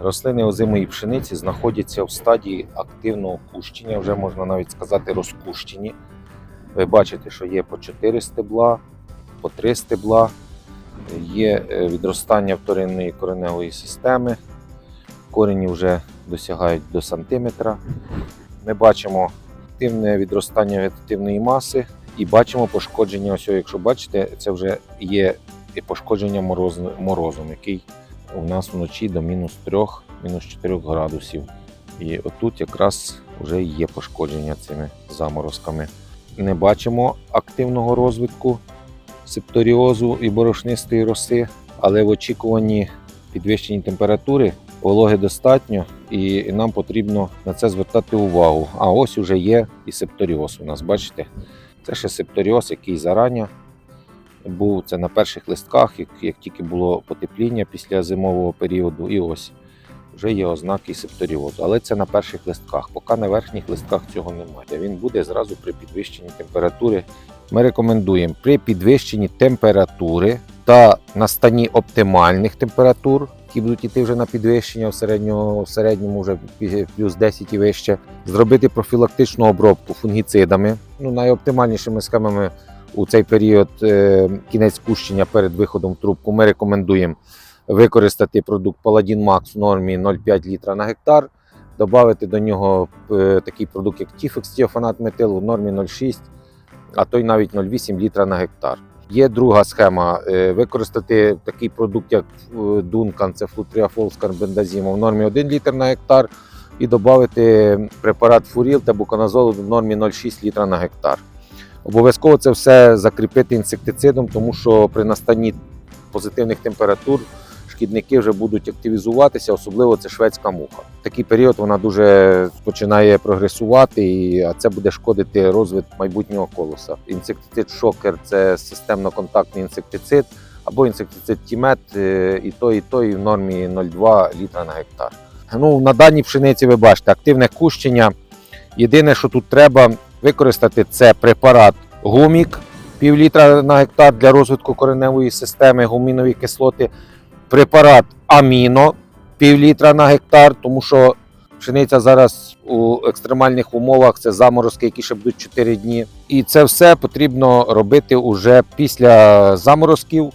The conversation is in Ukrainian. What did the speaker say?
Рослини озимої пшениці знаходяться в стадії активного кущення, вже можна навіть сказати розкущені. Ви бачите, що є по 4 стебла, по 3 стебла, є е, відростання вторинної кореневої системи. Корені вже досягають до сантиметра. Ми бачимо активне відростання вегетативної маси і бачимо пошкодження. Ось, якщо бачите, це вже є і пошкодження мороз, морозом, який у нас вночі до мінус 3, мінус 4 градусів. І отут якраз вже є пошкодження цими заморозками. Не бачимо активного розвитку септоріозу і борошнистої роси, але в очікуванні підвищення температури вологи достатньо, і нам потрібно на це звертати увагу. А ось уже є і септоріоз у нас, бачите? Це ще септоріоз, який зарані був це на перших листках, як, як тільки було потепління після зимового періоду, і ось вже є ознаки септоріозу. Але це на перших листках. Поки на верхніх листках цього немає. Він буде зразу при підвищенні температури. Ми рекомендуємо при підвищенні температури та настанні оптимальних температур, які будуть йти вже на підвищення в середньому, в середньому вже плюс 10 і вище, зробити профілактичну обробку фунгіцидами. Ну, найоптимальнішими схемами у цей період е, кінець кущення перед виходом в трубку. Ми рекомендуємо використати продукт Paladin Max в нормі 0,5 літра на гектар, додати до нього е, такий продукт, як Tifex тіофанат метилу в нормі 0,6, а то й навіть 0,8 літра на гектар. Є друга схема е, використати такий продукт, як Duncan, це флутріафол з карбендазімом в нормі 1 літр на гектар, і додати препарат фуріл та буканазолу в нормі 0,6 літра на гектар. Обов'язково це все закріпити інсектицидом, тому що при настанні позитивних температур шкідники вже будуть активізуватися, особливо це шведська муха. Такий період вона дуже починає прогресувати, і, а це буде шкодити розвитку майбутнього колоса. Інсектицид шокер це системно-контактний інсектицид або інсектицид Тімет, е, і той, і той в нормі 0,2 літра на гектар. Ну, на даній пшениці ви бачите активне кущення. Єдине, що тут треба використати, це препарат гумік пів літра на гектар для розвитку кореневої системи, гумінові кислоти, препарат аміно пів літра на гектар, тому що пшениця зараз у екстремальних умовах це заморозки, які ще будуть 4 дні. І це все потрібно робити уже після заморозків.